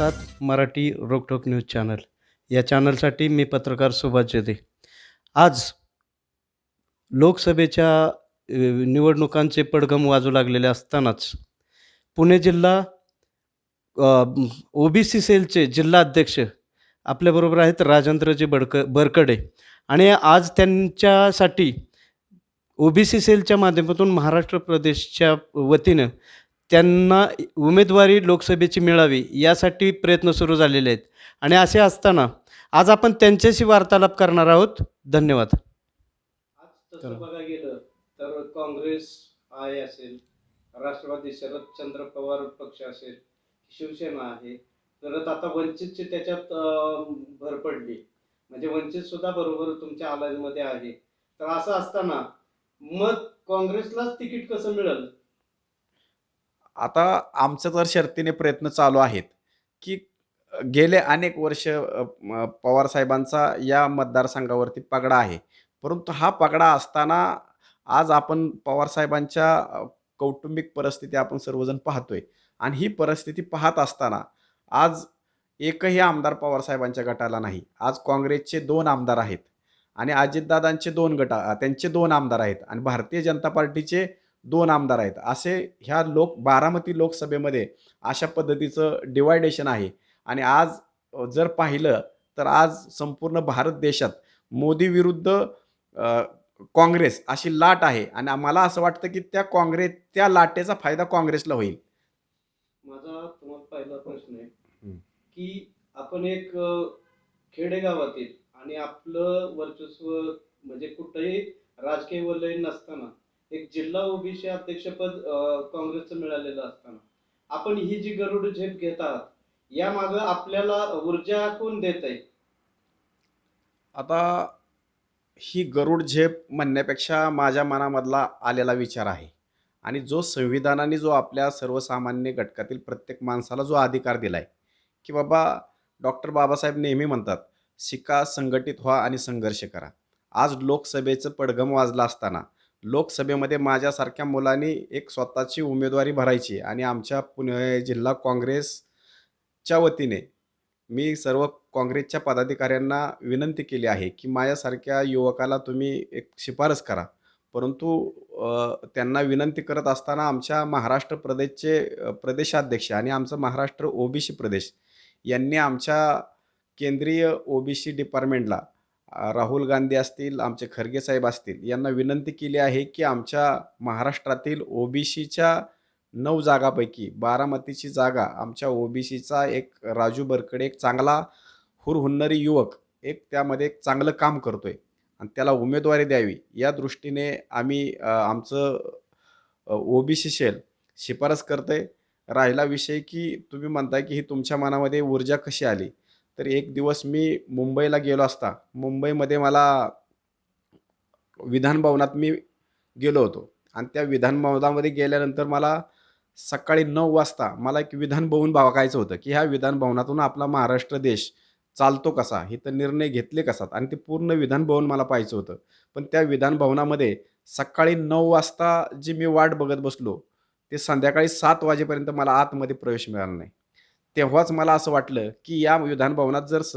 पाहतात Marathi रोकठोक news channel. या चॅनलसाठी मी पत्रकार सुभाष जेदे आज लोकसभेच्या निवडणुकांचे पडघम वाजू लागलेले असतानाच पुणे जिल्हा ओबीसी सेलचे जिल्हा अध्यक्ष आपल्याबरोबर आहेत राजेंद्रजी बडक बरकडे. आणि आज त्यांच्यासाठी ओबीसी सेलच्या माध्यमातून महाराष्ट्र प्रदेशच्या वतीनं त्यांना उमेदवारी लोकसभेची मिळावी यासाठी प्रयत्न सुरू झालेले आहेत. आणि असे असताना आज आपण त्यांच्याशी वार्तालाप करणार आहोत. धन्यवाद. आज तर- तसं बघायला गेलं तर काँग्रेस आहे असेल राष्ट्रवादी शरदचंद्र पवार पक्ष असेल शिवसेना आहे. परत आता वंचितची त्याच्यात भर पडली. म्हणजे वंचित सुद्धा बरोबर तुमच्या मध्ये आहे. तर असं असताना मग काँग्रेसलाच तिकीट कसं मिळेल? आता आमचं तर शर्तीने प्रयत्न चालू आहेत की गेले अनेक वर्ष पवार साहेबांचा या मतदारसंघावरती पगडा आहे. परंतु हा पगडा असताना आज आपण पवार साहेबांच्या कौटुंबिक परिस्थिती आपण सर्वजण पाहतोय. आणि ही परिस्थिती पाहत असताना आज एकही आमदार पवार साहेबांच्या गटाला नाही. आज काँग्रेसचे दोन आमदार आहेत आणि अजितदादांचे दोन गटा त्यांचे दोन आमदार आहेत. आणि भारतीय जनता पार्टीचे दोन आमदार आहेत. असे ह्या लोक बारामती लोकसभेमध्ये अशा पद्धतीचं डिवायडेशन आहे. आणि आज जर पाहिलं तर आज संपूर्ण भारत देशात मोदी विरुद्ध काँग्रेस अशी लाट आहे. आणि मला असं वाटतं की त्या काँग्रेस त्या लाटेचा फायदा काँग्रेसला होईल. माझा तुम्हाला पहिला प्रश्न आहे. की आपण एक खेडेगावातील आणि आपलं वर्चस्व म्हणजे कुठंही राजकीय वलय नसताना एक जिल्हा ओबीसी अध्यक्षपद काँग्रेसचं मिळालेलं असताना. आपण ही जी गरुड झेप घेत आहात यामागं आपल्याला ऊर्जा कोण देत आहे? आता ही गरुड झेप म्हणण्यापेक्षा माझ्या मनामधला आलेला विचार आहे. आणि जो संविधानाने जो आपल्या सर्वसामान्य घटकातील प्रत्येक माणसाला जो अधिकार दिलाय की बाबा डॉक्टर बाबासाहेब नेहमी म्हणतात शिका संघटित व्हा आणि संघर्ष करा. आज लोकसभेचं पडघम वाजलं असताना लोकसभेमध्ये माझ्यासारख्या मुलांनी एक स्वतःची उमेदवारी भरायची आणि आमच्या पुणे जिल्हा काँग्रेसच्या वतीने मी सर्व काँग्रेसच्या पदाधिकाऱ्यांना विनंती केली आहे की माझ्यासारख्या युवकाला तुम्ही एक शिफारस करा. परंतु त्यांना विनंती करत असताना आमच्या महाराष्ट्र प्रदेशचे प्रदेशाध्यक्ष आणि आमचं महाराष्ट्र ओबीसी प्रदेश यांनी आमच्या केंद्रीय ओबीसी डिपार्टमेंटला राहुल गांधी असतील आमचे खरगे साहेब असतील यांना विनंती केली आहे की आमच्या महाराष्ट्रातील ओबीसीच्या नऊ जागापैकी बारामतीची जागा आमच्या ओबीसीचा एक राजू बरकडे एक चांगला हुरहुन्नरी युवक एक त्यामध्ये एक चांगलं काम करतोय आणि त्याला उमेदवारी द्यावी. या दृष्टीने आम्ही अ, आमचं ओबीसी शेल शिफारस करतोय. राहिला विषय की तुम्ही म्हणताय की ही तुमच्या मनामध्ये ऊर्जा कशी आली? तर एक दिवस मी मुंबईला गेलो असता. मुंबईमध्ये मला विधान भवनात मी गेलो होतो. आणि त्या विधान भवनामध्ये गेल्यानंतर मला सकाळी नऊ वाजता मला एक विधान भवन बघायचं होतं की ह्या विधान भवनातून आपला महाराष्ट्र देश चालतो कसा? हे तर निर्णय घेतले कसात आणि ते पूर्ण विधान भवन मला पाहायचं होतं. पण त्या विधान भवनामध्ये सकाळी नऊ वाजता जी मी वाट बघत बसलो ते संध्याकाळी सात वाजेपर्यंत मला आतमध्ये प्रवेश मिळाला नाही. तेव्हाच मला असं वाटलं की या विधान भवनात जर स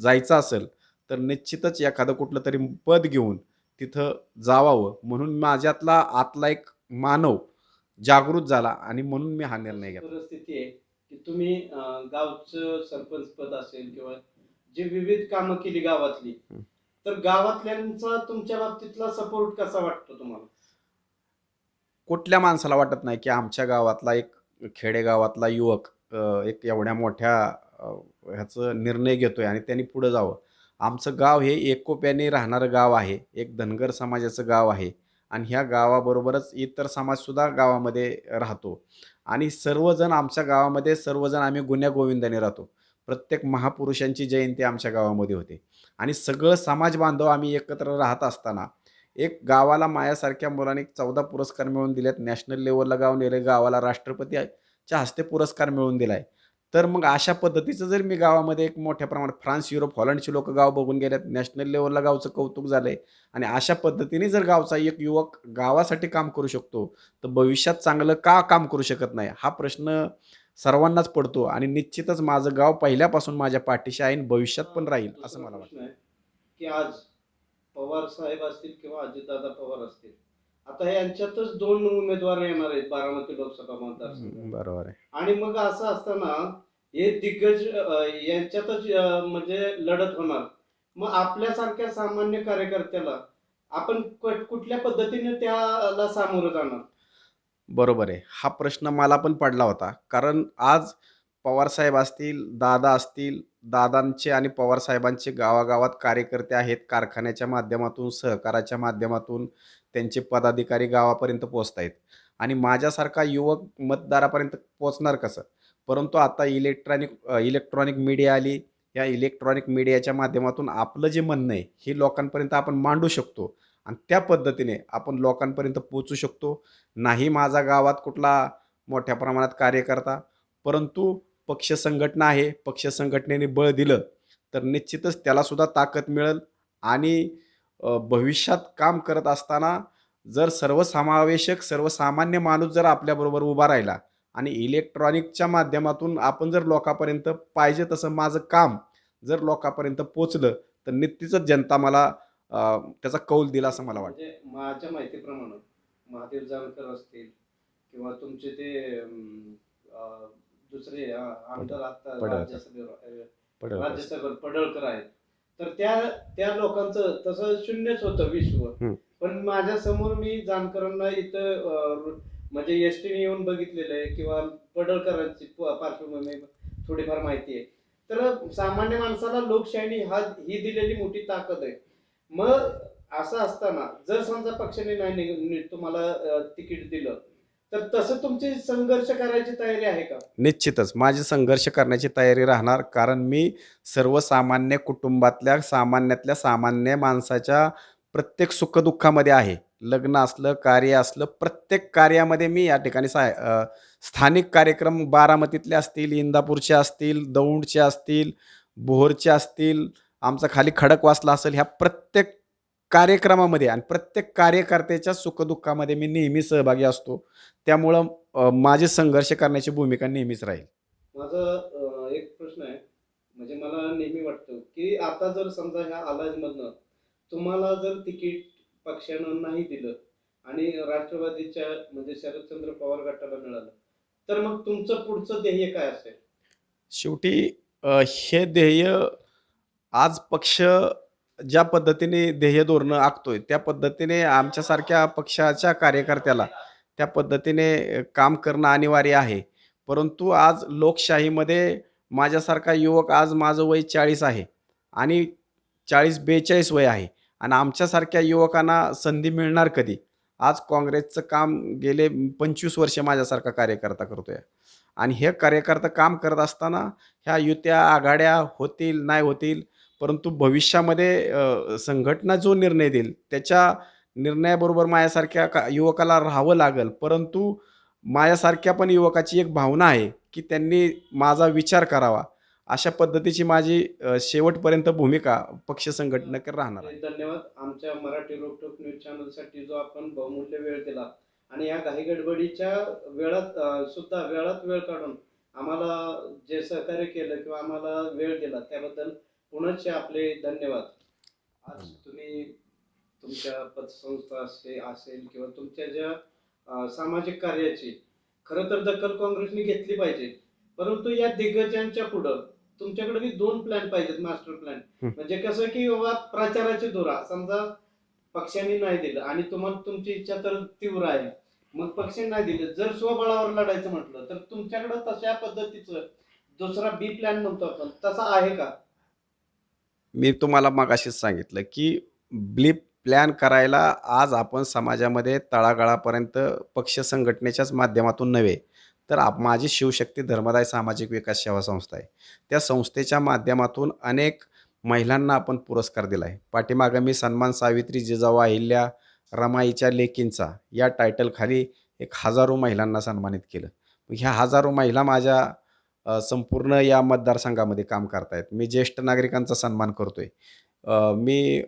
जायचं असेल तर निश्चितच एखादं कुठलं तरी पद घेऊन तिथं जावावं. म्हणून माझ्यातला आतला एक मानव जागृत झाला आणि म्हणून मी हा निर्णय घेतला. परिस्थिती आहे की तुम्ही अं, गावचं सरपंच पद असेल किंवा जे विविध कामं केली गावातली हं. तर गावातल्यांचा तुमच्या बाबतीतला सपोर्ट कसा वाटतो तुम्हाला? कुठल्या माणसाला वाटत नाही की आमच्या गावातला एक खेडेगावातला युवक एक एवढ्या मोठ्या ह्याचं निर्णय घेतोय आणि त्यांनी पुढं जावं. आमचं गाव हे एकोप्याने राहणारं गाव आहे. एक धनगर समाजाचं गाव आहे. आणि ह्या गावाबरोबरच इतर समाजसुद्धा गावामध्ये राहतो. आणि सर्वजण आमच्या गावामध्ये सर्वजण आम्ही गुन्ह्या गोविंदाने राहतो. प्रत्येक महापुरुषांची जयंती आमच्या गावामध्ये होते. आणि सगळं समाज बांधव आम्ही एकत्र राहत असताना एक गावाला मायासारख्या मुलाने चौदा पुरस्कार मिळवून दिलेत. नॅशनल लेवलला गाव नेले. गावाला राष्ट्रपती च्या हस्ते पुरस्कार मिळवून दिलाय. तर मग अशा पद्धतीचं जर मी गावामध्ये एक मोठ्या प्रमाणात फ्रान्स युरोप हॉलंडची लोक गाव बघून गेलेत नॅशनल लेवलला गावचं कौतुक झालंय आणि अशा पद्धतीने जर गावचा एक युवक गावासाठी काम करू शकतो तर भविष्यात चांगलं का काम करू शकत नाही? हा प्रश्न सर्वांनाच पडतो आणि निश्चितच माझं गाव पहिल्यापासून माझ्या पाठीशी आहे आणि भविष्यात पण राहील असं मला वाटतं. की आज पवार साहेब असतील किंवा अजितदादा पवार असतील आता यांच्यातच दोन उमेदवार येणार आहेत बारामती लोकसभा मतदारसंघ बरोबर आहे. आणि मग असं असताना हे दिग्गज अ, यांच्यातच अ, म्हणजे लढत होणार. मग आपल्यासारख्या सामान्य कार्यकर्त्याला आपण क- कुठल्या पद्धतीने त्याला सामोरं जाणार? बरोबर आहे. हा प्रश्न मला पण पडला होता. कारण आज पवारसाहेब असतील दादा असतील दादांचे आणि पवारसाहेबांचे गावागावात कार्यकर्ते आहेत कारखान्याच्या माध्यमातून सहकाराच्या माध्यमातून त्यांचे पदाधिकारी गावापर्यंत पोचत आहेत आणि माझ्यासारखा युवक मतदारापर्यंत पोचणार कसं? परंतु आता इलेक्ट्रॉनिक इलेक्ट्रॉनिक मीडिया आली. या इलेक्ट्रॉनिक मीडियाच्या माध्यमातून आपलं जे म्हणणं आहे हे लोकांपर्यंत आपण मांडू शकतो. आणि त्या पद्धतीने आपण लोकांपर्यंत पोचू शकतो. नाही माझा गावात कुठला मोठ्या प्रमाणात कार्यकर्ता परंतु पक्ष संघटना आहे पक्ष संघटनेने बळ दिलं तर निश्चितच त्यालासुद्धा ताकद मिळेल. आणि भविष्यात काम करत असताना जर सर्वसमावेशक सर्वसामान्य माणूस जर आपल्याबरोबर उभा राहिला आणि इलेक्ट्रॉनिकच्या माध्यमातून आपण जर लोकांपर्यंत पाहिजे तसं माझं काम जर लोकांपर्यंत पोचलं तर निश्चितच जनता मला त्याचा कौल दिला असं मला वाटतं. म्हणजे माझ्या माहितीप्रमाणे महादेव जानकर असतील किंवा तुमचे ते दुसरे आमदार आता पडळकर. राज्यसभेवर पडेल राज्यसभेवर पडळकर आहेत. तर त्या त्या लोकांचं तसं शून्यच होतं विश्व. हम्म. पण माझ्यासमोर मी जानकरांना इथं अ, म्हणजे एस टीने येऊन बघितलेलं आहे किंवा पडळकरांची प- पार्श्वभूमी थोडीफार माहिती आहे. तर सामान्य माणसाला लोकशाही हा ही दिलेली मोठी ताकद आहे. मग असं असताना जर समजा पक्षाने नाही नि- तुम्हाला अ, तिकीट दिलं तर तसं तुमची संघर्ष करायची तयारी आहे का? निश्चितच. माझी संघर्ष करण्याची तयारी राहणार कारण मी सर्वसामान्य कुटुंबातल्या सामान्यातल्या सामान्य माणसाच्या प्रत्येक सुखदुःखामध्ये आहे. लग्न असलं कार्य असलं प्रत्येक कार्यामध्ये मी या ठिकाणी सा स्थानिक कार्यक्रम बारामतीतले असतील इंदापूरचे असतील दौंडचे असतील बोहरचे असतील आमचा खाली खडकवासला असेल ह्या प्रत्येक कार्यक्रमामध्ये आणि प्रत्येक कार्यकर्त्याच्या सुखदुःखामध्ये मी नेहमी सहभागी असतो. त्यामुळं माझी संघर्ष करण्याची भूमिका नेहमीच राहील. माझा एक प्रश्न आहे. म्हणजे मला नेहमी वाटतं की आता जर समजा ह्या मधनं तुम्हाला जर तिकीट पक्षानं नाही दिलं आणि राष्ट्रवादीच्या म्हणजे शरदचंद्र पवार गटाला मिळालं तर मग तुमचं पुढचं ध्येय काय असेल? शेवटी हे ध्येय आज पक्ष ज्या पद्धतीने ध्येय धोरणं आखतोय त्या पद्धतीने आमच्यासारख्या पक्षाच्या कार्यकर्त्याला त्या पद्धतीने काम करणं अनिवार्य आहे. परंतु आज लोकशाहीमध्ये माझ्यासारखा युवक आज माझं वय चाळीस आहे आणि चाळीस बेचाळीस वय आहे आणि आमच्यासारख्या युवकांना संधी मिळणार कधी? आज काँग्रेसचं काम गेले पंचवीस वर्ष माझ्यासारखा कार्यकर्ता करतोय आणि हे कार्यकर्ता काम करत असताना ह्या युत्या आघाड्या होतील नाही होतील परंतु भविष्यामध्ये संघटना जो निर्णय देईल त्याच्या निर्णयाबरोबर माझ्यासारख्या का युवकाला राहावं लागेल. परंतु माझ्यासारख्या पण युवकाची एक भावना आहे की त्यांनी माझा विचार करावा. अशा पद्धतीची माझी शेवटपर्यंत भूमिका पक्ष संघटनेकडे राहणार आहे. धन्यवाद. आमच्या मराठी रोकटोक न्यूज चॅनलसाठी जो आपण बहुमूल्य वेळ दिला आणि या घाई गडबडीच्या वेळात सुद्धा वेळात वेळ काढून आम्हाला जे सहकार्य केलं किंवा आम्हाला वेळ दिला त्याबद्दल पुनश्च आपले धन्यवाद. आज तुम्ही तुमच्या पतसंस्था असे असेल किंवा तुमच्या ज्या सामाजिक कार्याची खरं तर दखल काँग्रेसने घेतली पाहिजे. परंतु या दिग्गजांच्या पुढं तुमच्याकडे बी दोन प्लॅन पाहिजेत मास्टर प्लॅन. म्हणजे कसं की बाबा प्रचाराची धुरा समजा पक्षाने नाही दिलं आणि तुम्हाला तुमची इच्छा तर तीव्र आहे मग पक्षाने नाही दिलं. जर स्वबळावर लढायचं म्हटलं तर तुमच्याकडे तशा पद्धतीचं दुसरा बी प्लॅन म्हणतो आपण तसा आहे का? मी तुम्हाला मगाशीच सांगितलं की ब्लिप प्लॅन करायला आज आपण समाजामध्ये तळागाळापर्यंत पक्ष संघटनेच्याच माध्यमातून नव्हे तर आप माझी शिवशक्ती धर्मदाय सामाजिक विकास सेवा संस्था आहे. त्या संस्थेच्या माध्यमातून अनेक महिलांना आपण पुरस्कार दिला आहे. पाठीमागं मी सन्मान सावित्री जिजाऊ अहिल्या रमाईच्या लेकींचा या टायटलखाली एक हजारो महिलांना सन्मानित केलं. ह्या हजारो महिला माझ्या संपूर्ण या मतदारसंघामध्ये काम करतायत. मी ज्येष्ठ नागरिकांचा सन्मान करतोय. मी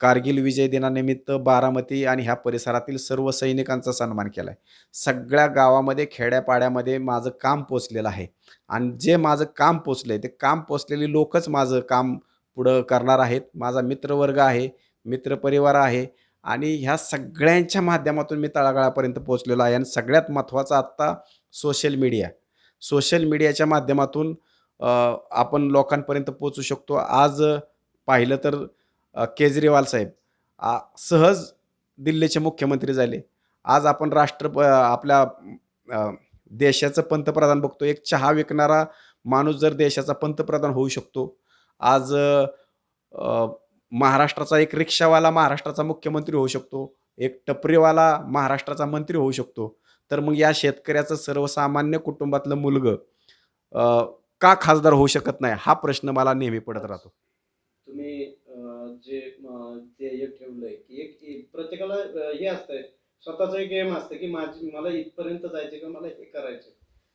कारगिल विजय दिनानिमित्त बारामती आणि ह्या परिसरातील सर्व सैनिकांचा सन्मान केला आहे सगळ्या गावामध्ये खेड्यापाड्यामध्ये माझं काम पोचलेलं आहे. आणि जे माझं काम पोचलं आहे ते काम पोचलेली लोकच माझं काम पुढं करणार आहेत. माझा मित्रवर्ग आहे मित्रपरिवार आहे आणि ह्या सगळ्यांच्या माध्यमातून मी तळागाळापर्यंत पोचलेलो आहे. आणि सगळ्यात महत्त्वाचं आत्ता सोशल मीडिया. सोशल मीडियाच्या माध्यमातून आपण लोकांपर्यंत पोचू शकतो. आज पाहिलं तर केजरीवाल साहेब सहज दिल्लीचे मुख्यमंत्री झाले. आज आपण राष्ट्र आपल्या देशाचं पंतप्रधान बघतो. एक चहा विकणारा माणूस जर देशाचा पंतप्रधान होऊ शकतो. आज महाराष्ट्राचा एक रिक्षावाला महाराष्ट्राचा मुख्यमंत्री होऊ शकतो. एक टपरीवाला महाराष्ट्राचा मंत्री होऊ शकतो. तर मग या शेतकऱ्याचं सर्वसामान्य कुटुंबातलं मुलगं का खासदार होऊ शकत नाही? हा प्रश्न मला नेहमी पडत राहतो. तुम्ही जे ध्येय ठेवलंय की एक प्रत्येकाला हे असतंय. स्वतःचं एक गेम असतं की माझी मला इथपर्यंत जायचं किंवा मला हे करायचं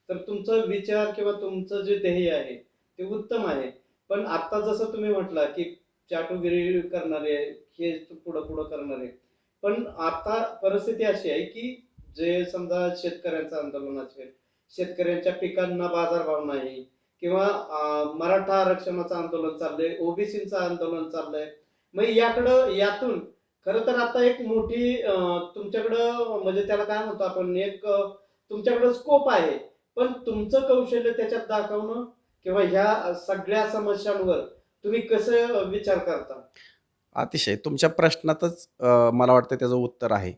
तर तुमचा विचार किंवा तुमचं जे ध्येय आहे ते उत्तम आहे. पण आता जसं तुम्ही म्हटला की चाटुगिरी करणारे हे पुढं पुढं करणारे. पण आता परिस्थिती अशी आहे की जे समजा शेतकऱ्यांचं आंदोलन असेल शेतकऱ्यांच्या पिकांना बाजारभाव नाही किंवा मराठा आरक्षणाचं आंदोलन चाललंय ओबीसीचं आंदोलन चाललंय मग याकडं यातून खरं तर आता एक मोठी तुमच्याकडं म्हणजे त्याला काय म्हणतो आपण एक तुमच्याकडं स्कोप आहे. पण तुमचं कौशल्य त्याच्यात दाखवणं किंवा ह्या सगळ्या समस्यांवर तुम्ही कसं विचार करता? अतिशय. तुमच्या प्रश्नातच मला वाटतं त्याचं उत्तर आहे.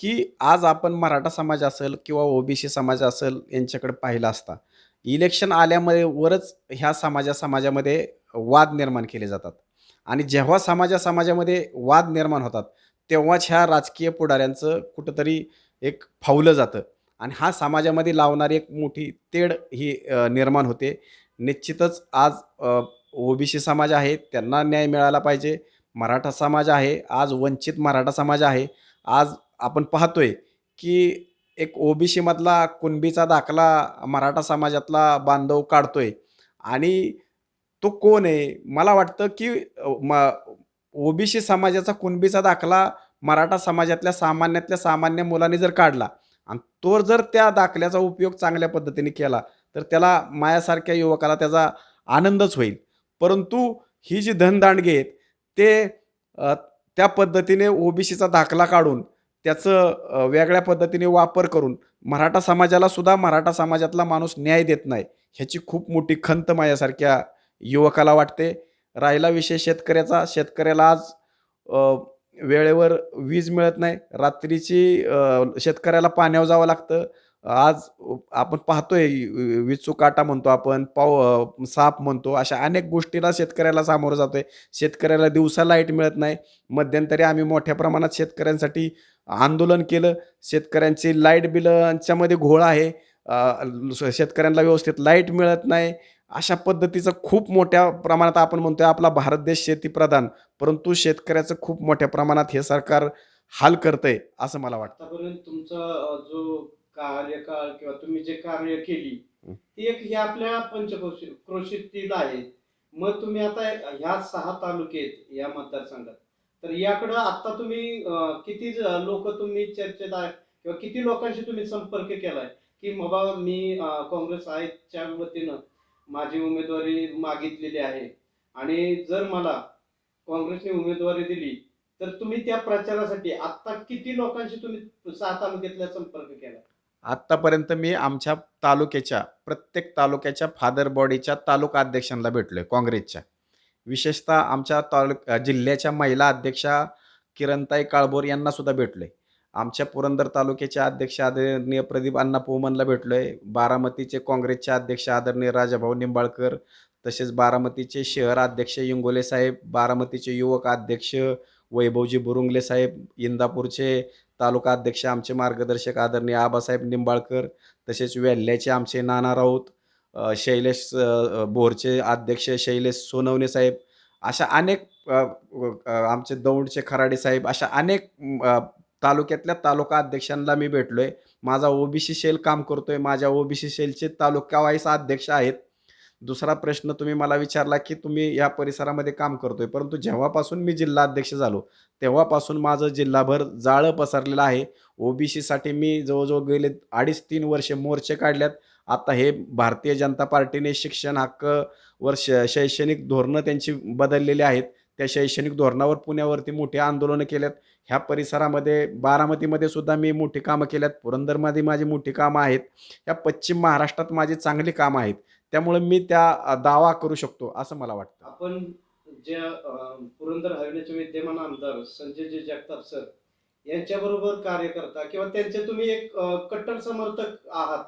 की आज आपण मराठा समाज असेल किंवा ओबीसी समाज असेल यांच्याकडे पाहिलं असता इलेक्शन आल्यामुळे वरच ह्या समाजा समाजामध्ये वाद निर्माण केले जातात. आणि जेव्हा समाजा समाजामध्ये वाद निर्माण होतात तेव्हाच ह्या राजकीय पुढाऱ्यांचं कुठंतरी एक फावलं जातं. आणि हा समाजामध्ये लावणारी एक मोठी तेढ ही निर्माण होते. निश्चितच आज ओबीसी समाज आहे त्यांना न्याय मिळाला पाहिजे. मराठा समाज आहे आज वंचित मराठा समाज आहे. आज आपण पाहतोय की एक ओबीसीमधला कुणबीचा दाखला मराठा समाजातला बांधव काढतोय. आणि तो कोण आहे? मला वाटतं की म ओबीसी समाजाचा कुणबीचा दाखला मराठा समाजातल्या सामान्यातल्या सामान्य मुलांनी जर काढला आणि तो जर त्या दाखल्याचा उपयोग चांगल्या पद्धतीने केला तर त्याला मायासारख्या युवकाला त्याचा आनंदच होईल. परंतु ही जी धनदांडगे आहेत ते त्या पद्धतीने ओबीसीचा दाखला काढून त्याचं वेगळ्या पद्धतीने वापर करून मराठा समाजाला सुद्धा मराठा समाजातला माणूस न्याय देत नाही ह्याची खूप मोठी खंत माझ्यासारख्या युवकाला वाटते. राहिला विषय शेतकऱ्याचा. शेतकऱ्याला आज वेळेवर वीज मिळत नाही. रात्रीची शेतकऱ्याला पाण्यावर जावं लागतं. आज आपण पाहतोय विचू काटा म्हणतो आपण पाव साप म्हणतो अशा अनेक गोष्टीला शेतकऱ्याला सामोरं जातोय. शेतकऱ्याला दिवसा लाइट मिळत नाही. मध्यंतरी आम्ही मोठ्या प्रमाणात शेतकऱ्यांसाठी आंदोलन केलं. शेतकऱ्यांची लाइट बिलांच्यामध्ये घोळ आहे. शेतकऱ्यांना व्यवस्थित लाइट मिळत नाही. अशा पद्धतीचं खूप मोठ्या प्रमाणात आपण म्हणतोय आपला भारत देश शेतीप्रधान. परंतु शेतकऱ्याचं खूप मोठ्या प्रमाणात हे सरकार हाल करतंय असं मला वाटतं. आतापर्यंत तुमचा जो कार्यकाळ किंवा तुम्ही जे कार्य केली. ती एक ही आपल्या पंचक्रोशी क्रोशीतील आहे. मग तुम्ही आता ह्या सहा तालुके आहेत या मतदारसंघात. तर याकडं आता तुम्ही किती लोक तुम्ही चर्चेत आहे किंवा किती लोकांशी तुम्ही संपर्क केलाय? की बाबा मी काँग्रेस आहेच्या वतीनं माझी उमेदवारी मागितलेली आहे. आणि जर मला काँग्रेसने उमेदवारी दिली तर तुम्ही त्या प्रचारासाठी आता किती लोकांशी तुम्ही सहा तालुक्यातल्या संपर्क केला आत्तापर्यंत मी आमच्या तालुक्याच्या प्रत्येक तालुक्याच्या फादर बॉडीच्या तालुका अध्यक्षांना भेटलोय काँग्रेसच्या. विशेषतः आमच्या तालुक जिल्ह्याच्या महिला अध्यक्षा किरणताई काळभोर यांना सुद्धा भेटलोय. आमच्या पुरंदर तालुक्याचे अध्यक्ष आदरणीय प्रदीप अण्णा पोमनला भेटलोय. बारामतीचे काँग्रेसचे अध्यक्ष आदरणीय राजाभाऊ निंबाळकर तसेच बारामतीचे शहर अध्यक्ष इंगोले साहेब बारामतीचे युवक अध्यक्ष वैभवजी बुरुंगले साहेब इंदापूरचे तालुका अध्यक्ष आमचे मार्गदर्शक आदरणीय आबासाहेब निंबाळकर तसेच वेल्ल्याचे आमचे नाना राऊत शैलेश बोरचे अध्यक्ष शैलेश सोनवणे साहेब अशा अनेक आमचे दौंडचे खराडे साहेब अशा अनेक तालुक्यातल्या तालुका अध्यक्षांना मी भेटलो आहे माझा ओबीसी सेल काम करतोय. माझ्या ओबीसी सेलचे तालुका वाईस अध्यक्ष आहेत. दुसरा प्रश्न तुम्ही मला विचारला की तुम्ही या परिसरामध्ये काम करतोय. परंतु जेव्हापासून मी जिल्हा अध्यक्ष झालो तेव्हापासून माझं जिल्हाभर जाळं पसरलेलं आहे. ओबीसीसाठी मी जवळजवळ गेले अडीच तीन वर्षे मोर्चे काढल्यात. आता हे भारतीय जनता पार्टीने शिक्षण हक्क वर श शैक्षणिक धोरणं त्यांची बदललेली आहेत. त्या शैक्षणिक धोरणावर पुण्यावरती मोठी आंदोलनं केल्यात. ह्या परिसरामध्ये बारामतीमध्ये सुद्धा मी मोठी कामं केल्यात. पुरंदरमध्ये माझी मोठी कामं आहेत. या पश्चिम महाराष्ट्रात माझी चांगली कामं आहेत. त्यामुळे मी त्या दावा करू शकतो असं मला वाटतं. आपण ज्या पुरंदर हरण्याचे विद्यमान आमदार संजय जी जगताप सर यांच्याबरोबर कार्य करता किंवा त्यांचे तुम्ही एक कट्टर समर्थक आहात.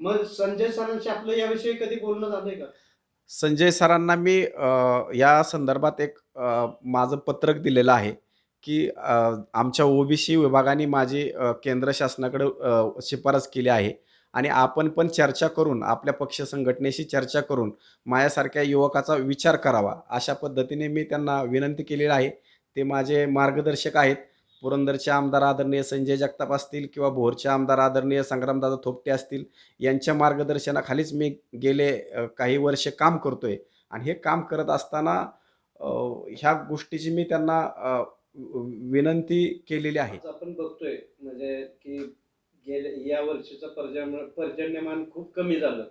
मग संजय सरांशी आपलं याविषयी कधी बोलणं झालंय का? संजय सरांना मी अ, या संदर्भात एक अ, माझं पत्रक दिलेलं आहे की अ, आमच्या ओबीसी विभागाने माझी अ, केंद्र शासनाकडे अ, शिफारस केली आहे आणि आपण पण चर्चा करून आपल्या पक्ष संघटनेशी चर्चा करून माझ्यासारख्या युवकाचा विचार करावा अशा पद्धतीने मी त्यांना विनंती केलेली आहे. ते माझे मार्गदर्शक आहेत. पुरंदरचे आमदार आदरणीय संजय जगताप असतील किंवा भोरचे आमदार आदरणीय संग्रामदादा थोपटे असतील यांच्या मार्गदर्शनाखालीच मी गेले काही वर्ष काम करतोय. आणि हे काम करत असताना ह्या गोष्टीची मी त्यांना विनंती केलेली आहे. आपण बघतोय म्हणजे की गेल्या या वर्षीचं पर्जन्य पर्जन्यमान खूप कमी झालं.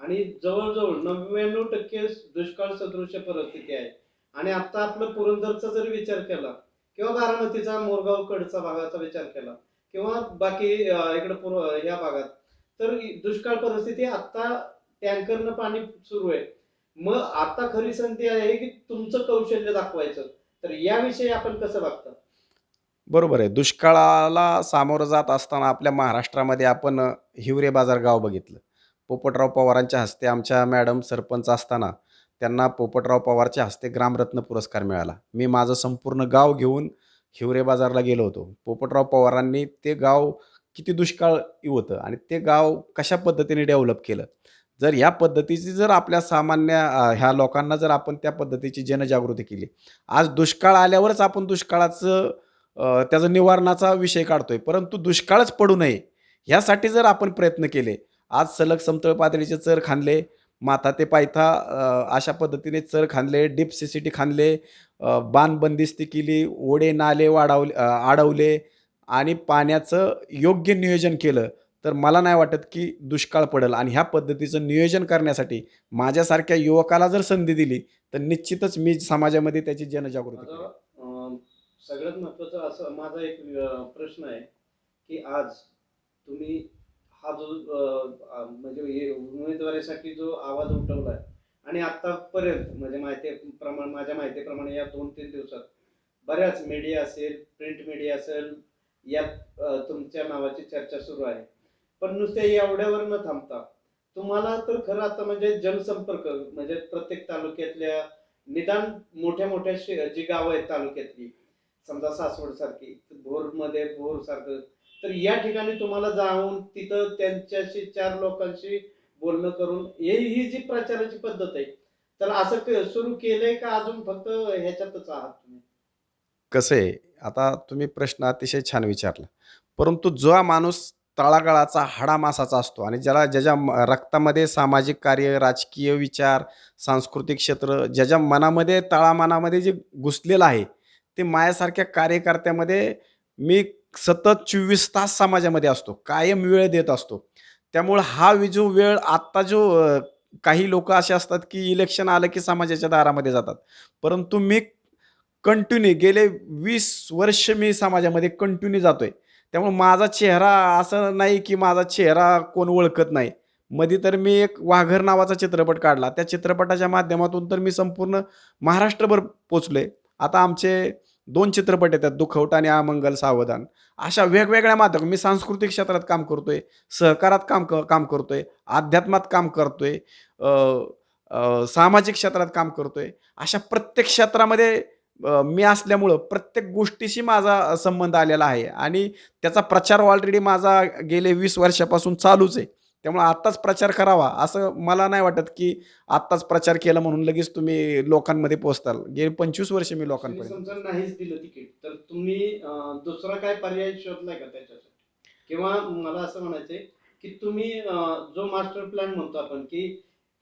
आणि जवळजवळ नव्याण्णव टक्के दुष्काळ सदृश परिस्थिती आहे. आणि आता आपलं पुरंदरचा जर विचार केला किंवा बारामतीचा मोरगाव कडचा भागाचा विचार केला किंवा बाकी इकडे इकडं पूर्व या भागात तर दुष्काळ परिस्थिती आता टँकरनं पाणी सुरू आहे. मग आता खरी संधी आहे की तुमचं कौशल्य दाखवायचं. तर याविषयी आपण कसं बघता? बरोबर आहे. दुष्काळाला सामोरं जात असताना आपल्या महाराष्ट्रामध्ये आपण हिवरे बाजार गाव बघितलं. पोपटराव पवारांच्या हस्ते आमच्या मॅडम सरपंच असताना त्यांना पोपटराव पवारच्या हस्ते ग्रामरत्न पुरस्कार मिळाला. मी माझं संपूर्ण गाव घेऊन हिवरे बाजारला गेलो होतो. पोपटराव पवारांनी ते गाव किती दुष्काळ होतं आणि ते गाव कशा पद्धतीने डेव्हलप केलं? जर या पद्धतीची जर आपल्या सामान्य ह्या लोकांना जर आपण त्या पद्धतीची जनजागृती केली. आज दुष्काळ आल्यावरच आपण दुष्काळाचं त्याचा निवारणाचा विषय काढतोय. परंतु दुष्काळच पडू नये. ह्यासाठी जर आपण प्रयत्न केले आज सलग समतळ पातळीचे चर खांदले माथा ते पायथा अशा पद्धतीने चर खांदले डीप सिसिटी खांदले अ, बाण बंदिस्ती केली ओढे नाले वाढवले अडवले आणि पाण्याचं योग्य नियोजन केलं. तर मला नाही वाटत की दुष्काळ पडेल आणि ह्या पद्धतीचं नियोजन करण्यासाठी माझ्यासारख्या युवकाला जर संधी दिली तर निश्चितच मी समाजामध्ये त्याची जनजागृती सगळ्यात महत्त्वाचा असं माझा एक प्रश्न आहे की आज तुम्ही हा जो म्हणजे हे उमेदवारीसाठी जो आवाज उठवलाय. आणि आतापर्यंत म्हणजे माहिती प्रमाणे माझ्या माहितीप्रमाणे या दोन तीन दिवसात बऱ्याच मीडिया असेल प्रिंट मीडिया असेल यात तुमच्या नावाची चर्चा सुरू आहे. पण नुसते एवढ्यावर न थांबता तुम्हाला तर खरं आता म्हणजे जनसंपर्क म्हणजे प्रत्येक तालुक्यातल्या निदान मोठ्या मोठ्या जी गावं आहेत तालुक्यातली समजा सासवड सारखी भोरमध्ये भोर सारखं तर या ठिकाणी तुम्हाला जाऊन तिथं त्यांच्याशी चार लोकांशी बोलणं करून हे ही जी प्रचाराची पद्धत आहे तर असं सुरू केलंय का अजून फक्त ह्याच्यातच आहात तुम्ही? कसं आहे आता तुम्ही प्रश्न अतिशय छान विचारला. परंतु जो माणूस तळागाळाचा हाडामासाचा असतो आणि ज्याला ज्याच्या म- रक्तामध्ये सामाजिक कार्य राजकीय विचार सांस्कृतिक क्षेत्र ज्याच्या मनामध्ये तळामानामध्ये जे घुसलेलं आहे ते माझ्यासारख्या कार्यकर्त्यामध्ये मी सतत चोवीस तास समाजामध्ये असतो कायम वेळ देत असतो. त्यामुळं हा जो वेळ आत्ता जो काही लोक असे असतात की इलेक्शन आलं की समाजाच्या दारामध्ये जातात. परंतु मी कंटिन्यू गेले वीस वर्ष मी समाजामध्ये कंटिन्यू जातोय. त्यामुळे माझा चेहरा असं नाही की माझा चेहरा कोण ओळखत नाही. मध्ये तर मी एक वाघर नावाचा चित्रपट काढला. त्या चित्रपटाच्या माध्यमातून तर मी संपूर्ण महाराष्ट्रभर पोचलोय. आता आमचे दोन चित्रपट येतात दुखवट आणि अमंगल सावधान. अशा वेगवेगळ्या माध्यम मी सांस्कृतिक क्षेत्रात काम करतोय सहकारात काम क काम करतोय अध्यात्मात काम करतोय सामाजिक क्षेत्रात काम करतोय. अशा प्रत्येक क्षेत्रामध्ये मी असल्यामुळं प्रत्येक गोष्टीशी माझा संबंध आलेला आहे आणि त्याचा प्रचार ऑलरेडी माझा गेले वीस वर्षापासून चालूच आहे. त्यामुळे आत्ताच प्रचार करावा असं मला नाही वाटत की आत्ताच प्रचार केला म्हणून लगेच तुम्ही लोकांमध्ये पोहोचताल. गेले पंचवीस वर्ष मी लोकांपर्यंत. नाहीच दिलं तिकीट तर तुम्ही दुसरा काय पर्याय शोधलाय का त्याच्यासाठी? किंवा मला असं म्हणायचंय की तुम्ही जो मास्टर प्लॅन म्हणतो आपण की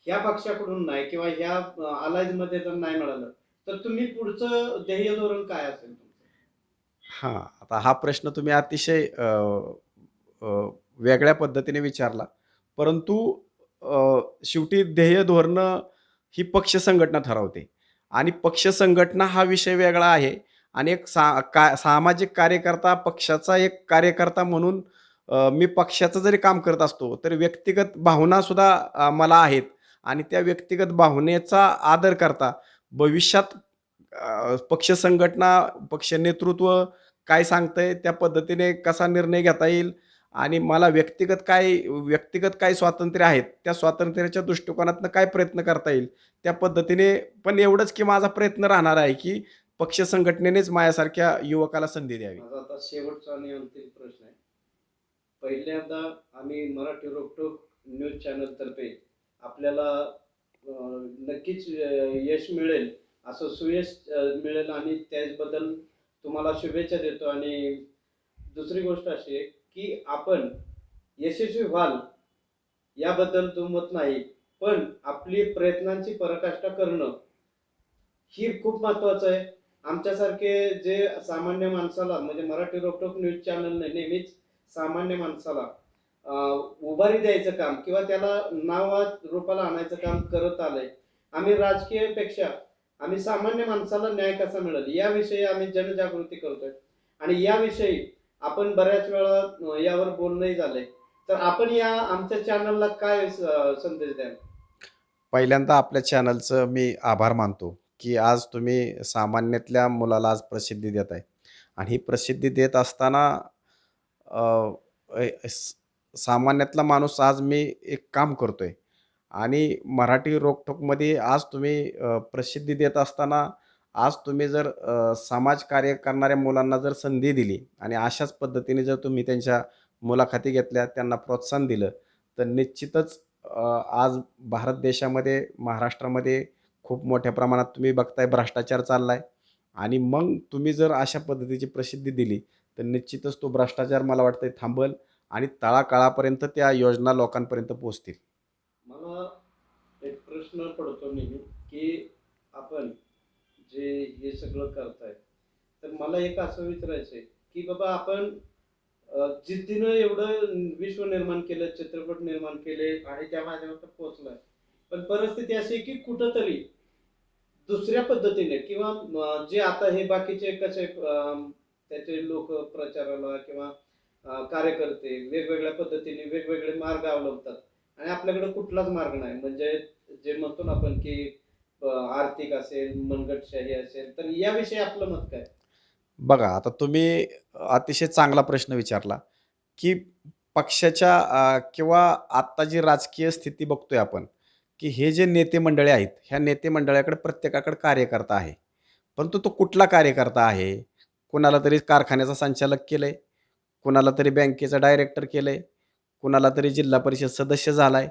ह्या पक्षाकडून नाही किंवा ह्या अलायन्समध्ये जर नाही मिळालं तर तुम्ही पुढचं ध्येय धोरण काय असेल हां आता हा प्रश्न तुम्ही अतिशय वेगळ्या पद्धतीने विचारला. परंतु शेवटी ध्येय धोरणं ही पक्ष संघटना ठरवते. आणि पक्ष संघटना हा विषय वेगळा आहे. आणि एक सा का सामाजिक कार्यकर्ता पक्षाचा एक कार्यकर्ता म्हणून मी पक्षाचं जरी काम करत असतो तरी व्यक्तिगत भावनासुद्धा मला आहेत. आणि त्या व्यक्तिगत भावनेचा आदर करता भविष्यात पक्ष संघटना पक्ष नेतृत्व काय सांगतंय त्या पद्धतीने कसा निर्णय घेता येईल आणि मला व्यक्तिगत काय व्यक्तिगत काय स्वातंत्र्य आहेत त्या स्वातंत्र्याच्या दृष्टिकोनातनं काय प्रयत्न करता येईल त्या पद्धतीने पण एवढंच की माझा प्रयत्न राहणार आहे की पक्ष संघटनेनेच माझ्यासारख्या युवकाला संधी द्यावी. माझा आता शेवटचा आणि अंतिम प्रश्न आहे. पहिल्यांदा आम्ही मराठी रोकटोक न्यूज चॅनलतर्फे आपल्याला नक्कीच यश मिळेल असं सुयश मिळेल आणि त्याचबद्दल तुम्हाला शुभेच्छा देतो. आणि दुसरी गोष्ट अशी आहे की आपण यशस्वी व्हाल याबद्दल दुमत नाही पण आपली प्रयत्नांची पराकाष्ठा करणं ही खूप महत्वाचं आहे. आमच्यासारखे जे सामान्य माणसाला म्हणजे मराठी रोकटोक न्यूज चॅनलने नेहमीच सामान्य माणसाला उभारी द्यायचं काम किंवा त्याला नावा रूपाला आणायचं काम करत आलंय. आम्ही राजकीयपेक्षा आम्ही सामान्य माणसाला न्याय कसा मिळेल? याविषयी आम्ही जनजागृती करतोय. आणि याविषयी आपण बऱ्याच वेळा यावर बोलणंही झालंय. तर आपण या आमच्या चॅनलला काय संदेश द्याल? पहिल्यांदा आपल्या चॅनलचं मी आभार मानतो की आज तुम्ही सामान्यातल्या मुलाला आज प्रसिद्धी देत आहे. आणि ही प्रसिद्धी देत असताना सामान्यातला माणूस आज मी एक काम करतो आहे आणि मराठी रोकठोकमध्ये आज तुम्ही प्रसिद्धी देत असताना आज तुम्ही जर समाजकार्य करणाऱ्या मुलांना जर संधी दिली आणि अशाच पद्धतीने जर तुम्ही त्यांच्या मुलाखती घेतल्या त्यांना प्रोत्साहन दिलं तर निश्चितच आज भारत देशामध्ये महाराष्ट्रामध्ये खूप मोठ्या प्रमाणात तुम्ही बघताय भ्रष्टाचार चालला आहे आणि मग तुम्ही जर अशा पद्धतीची प्रसिद्धी दिली तर निश्चितच तो भ्रष्टाचार मला वाटतंय थांबल आणि तळाकाळापर्यंत त्या योजना लोकांपर्यंत पोहोचतील. मला एक प्रश्न पडतो नेहमी की आपण जे हे सगळं करताय तर मला एक असं विचारायचं आहे की बाबा आपण जिद्दीनं एवढं विश्व निर्माण केलं चित्रपट निर्माण केले आणि त्या माध्यमातून पोहोचलाय. पण परिस्थिती अशी आहे की कुठंतरी दुसऱ्या पद्धतीने किंवा जे आता हे बाकीचे कसे त्याचे लोक प्रचाराला किंवा कार्यकर्ते वेगवेगळ्या पद्धतीने वेगवेगळे मार्ग अवलंबतात. आणि आपल्याकडे कुठलाच मार्ग नाही. म्हणजे जे म्हणतो ना आपण की आर्थिक असेल मनगटशाही असेल तर याविषयी आपलं मत काय? बघा आता तुम्ही अतिशय चांगला प्रश्न विचारला की पक्षाच्या किंवा आत्ता जी राजकीय स्थिती बघतोय आपण की हे जे नेते मंडळे आहेत ह्या नेते मंडळाकडे प्रत्येकाकडे कार्यकर्ता आहे. परंतु तो कुठला कार्यकर्ता आहे? कुणाला तरी कारखान्याचा संचालक केलंय कुणाला तरी बँकेचा डायरेक्टर केलंय कुणाला तरी जिल्हा परिषद सदस्य झालाय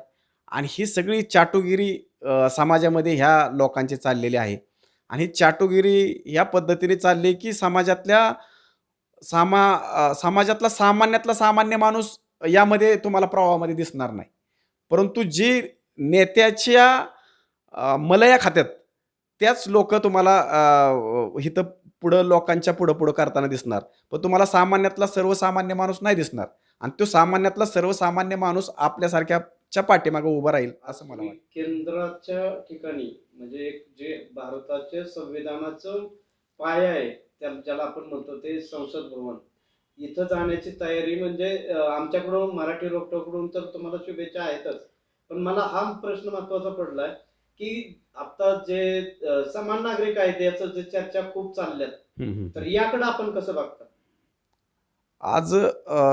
आणि ही सगळी चाटुगिरी समाजामध्ये ह्या लोकांची चाललेली आहे. आणि चाटुगिरी या पद्धतीने चालली की समाजातल्या सामा समाजातला सामान्यातला सामान्य माणूस यामध्ये तुम्हाला प्रवाहामध्ये दिसणार नाही. परंतु जी नेत्याच्या मलया खात्यात त्याच लोक तुम्हाला इथं पुढं लोकांच्या पुढं पुढं करताना दिसणार. पण तुम्हाला सामान्यातला सर्वसामान्य माणूस नाही दिसणार. आणि तो सामान्यातला सर्वसामान्य माणूस आपल्यासारख्या आपल्यासारख्याच्या पाठीमागे उभा राहील असं मला वाटतं. केंद्राच्या ठिकाणी म्हणजे एक जे भारताच्या संविधानाचं पाया आहे त्या ज्याला आपण म्हणतो ते संसद भवन. इथं जाण्याची तयारी म्हणजे आमच्याकडून मराठी रोकटोकडून तर तुम्हाला शुभेच्छा आहेतच. पण मला हा प्रश्न महत्त्वाचा पडलाय की आता जे समान नागरिक कायद्याचं जे चर्चा खूप चालल्यात. तर याकडे आपण कसं बघता? आज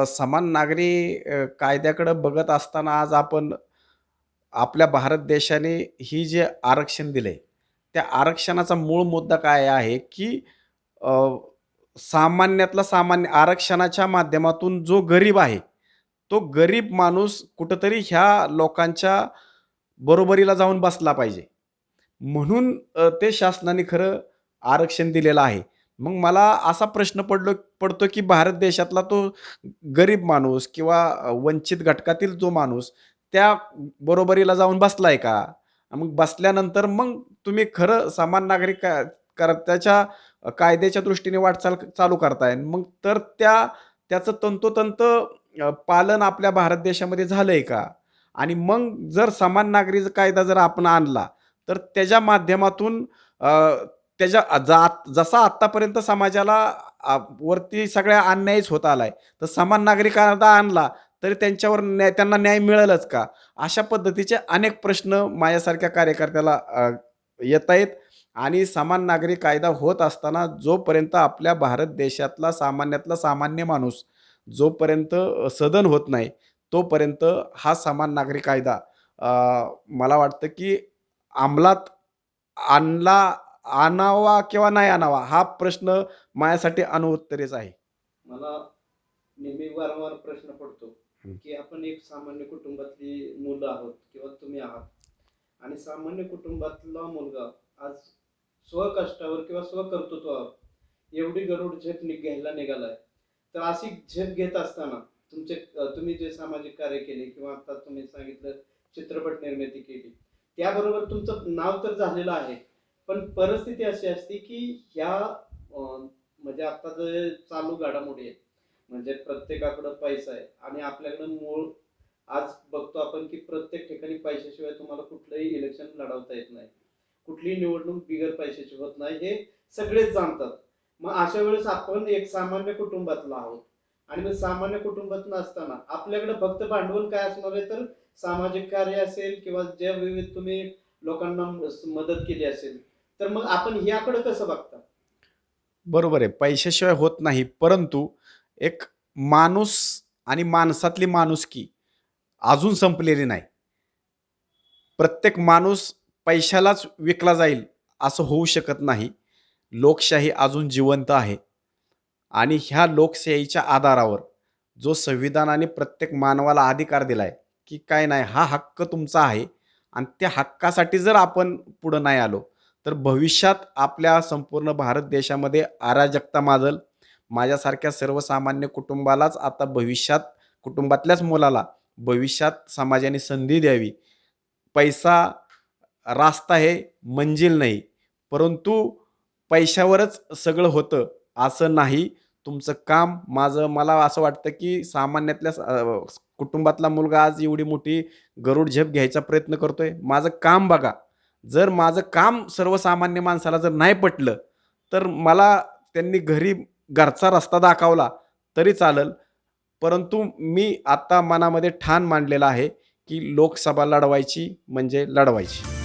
समान नागरी कायद्याकडं बघत असताना आज आपण आपल्या भारत देशाने ही जे आरक्षण दिले त्या आरक्षणाचा मूळ मुद्दा काय आहे की सामान्यातला सामान्य आरक्षणाच्या माध्यमातून जो गरीब आहे तो गरीब माणूस कुठंतरी ह्या लोकांच्या बरोबरीला जाऊन बसला पाहिजे. म्हणून ते शासनाने खरं आरक्षण दिलेलं आहे. मग मला असा प्रश्न पडलो पडतो की भारत देशातला तो गरीब माणूस किंवा वंचित घटकातील जो माणूस त्या बरोबरीला जाऊन बसलाय का? मग बसल्यानंतर मग तुम्ही खरं समान नागरिक का- त्याच्या कायद्याच्या दृष्टीने वाटचाल चालू करताय. मग तर त्या त्याचं तंतोतंत पालन आपल्या भारत देशामध्ये झालंय का? आणि मग जर समान नागरी कायदा जर आपण आणला तर त्याच्या माध्यमातून त्याच्या जा- जसा आत्तापर्यंत समाजाला वरती सगळ्या अन्यायच होत आलाय तर समान नागरिकांना कायदा आणला तरी त्यांच्यावर न्याय त्यांना न्याय मिळेलच का? अशा पद्धतीचे अनेक प्रश्न माझ्यासारख्या कार्यकर्त्याला येत आहेत. आणि समान नागरी कायदा होत असताना जोपर्यंत आपल्या भारत देशातला सामान्यातला सामान्य माणूस जोपर्यंत सदन होत नाही तोपर्यंत हा समान नागरी कायदा मला वाटतं की अंमलात आणला आणावा किंवा नाही आणावा हा प्रश्न माझ्यासाठी अनुत्तरेच आहे मला नेहमी वारंवार प्रश्न पडतो. की आपण एक सामान्य कुटुंबातली मुलं आहोत किंवा तुम्ही आहात आणि सामान्य कुटुंबातला मुलगा आज स्वकष्टावर किंवा स्वकर्तृत्वावर एवढी गरुड झेप घ्यायला निघालाय तर अशी झेप घेत असताना तुमचे तुम्ही जे सामाजिक कार्य केले किंवा आता तुम्ही सांगितलं चित्रपट निर्मिती केली त्याबरोबर तुमचं नाव तर झालेलं आहे पण परिस्थिती अशी असते की ह्या म्हणजे आता जे चालू घडामोडी आहे म्हणजे प्रत्येकाकडं पैसा आहे आणि आपल्याकडं मूळ आज बघतो आपण की प्रत्येक ठिकाणी पैशाशिवाय तुम्हाला कुठलंही इलेक्शन लढवता येत नाही. कुठलीही निवडणूक बिगर पैशाची होत नाही हे सगळेच जाणतात. मग अशा वेळेस आपण एक सामान्य कुटुंबातला आहोत आणि मग सामान्य कुटुंबात नसताना आपल्याकडे फक्त भांडवल काय असणार आहे तर सामाजिक कार्य असेल किंवा ज्या विविध तुम्ही लोकांना मदत केली असेल तर मग आपण याकडे कसं बघता? बरोबर आहे. पैशाशिवाय होत नाही. परंतु एक माणूस आणि माणसातली माणुसकी अजून संपलेली नाही. प्रत्येक माणूस पैशालाच विकला जाईल असं होऊ शकत नाही. लोकशाही अजून जिवंत आहे. आणि ह्या लोकशाहीच्या आधारावर जो संविधानाने प्रत्येक मानवाला अधिकार दिलाय की काय नाही हा हक्क तुमचा आहे. आणि त्या हक्कासाठी जर आपण पुढं नाही आलो तर भविष्यात आपल्या संपूर्ण भारत देशामध्ये अराजकता माजल माझ्यासारख्या सर्वसामान्य कुटुंबालाच आता भविष्यात कुटुंबातल्याच मुलाला भविष्यात समाजाने संधी द्यावी. पैसा रास्ता हे मंजिल नाही. परंतु पैशावरच सगळं होतं असं नाही. तुमचं काम माझं मला असं वाटतं की सामान्यातल्या कुटुंबातला मुलगा आज एवढी मोठी गरुड झेप घ्यायचा प्रयत्न करतोय. माझं काम बघा. जर माझं काम सर्वसामान्य माणसाला जर नाही पटलं तर मला त्यांनी घरी घरचा रस्ता दाखवला तरी चालेल. परंतु मी आता मनामध्ये ठाण मांडलेलं आहे की लोकसभा लढवायची म्हणजे लढवायची.